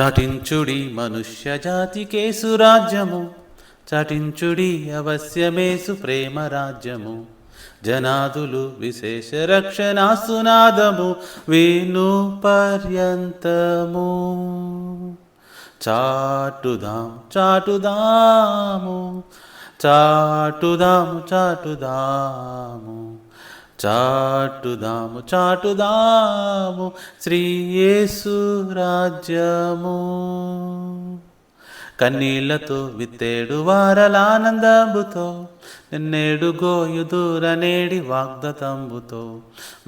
చాటించుడి మనుష్య జాతికేసు రాజ్యము చాటించుడి అవశ్యమేసు ప్రేమ రాజ్యము. జనాదులు విశేష రక్షణాసునాదము వేణు పర్యంతము. చాటుదాం చాటుదాము చాటుదాము చాటుదాము. చాటుదాము చాటుదాము శ్రీయేసు రాజ్యము. కన్నీళ్ళతో విత్తేడు వారలానందంబుతో నిన్నేడు గోయు దూరనేడి వాగ్దతంబుతో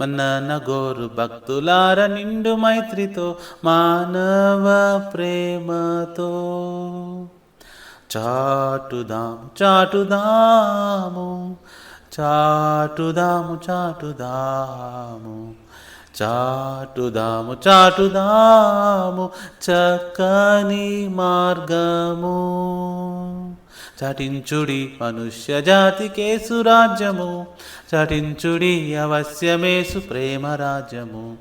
మన్నన గోరు భక్తులార నిండు మైత్రితో మానవ ప్రేమతో. చాటుదాము చాటుదాము చాటుదాము చాటుదాము. చాటుదాము చాటుదాము చక్కని మార్గము. చటించుడి మనుష్య జాతికేసు రాజ్యము చటించుడి అవశ్యమేసు ప్రేమ రాజ్యము.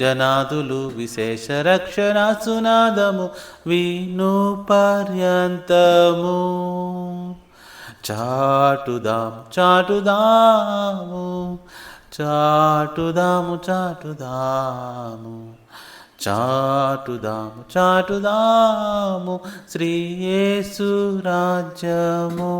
జనాదులు విశేష రక్షణ సునాదము. విను పర్యంతము చాటుదాము చాటుదాము చాటుదాము చాటుదాము చాటుదాము చాటుదాము శ్రీయేసు రాజ్యము.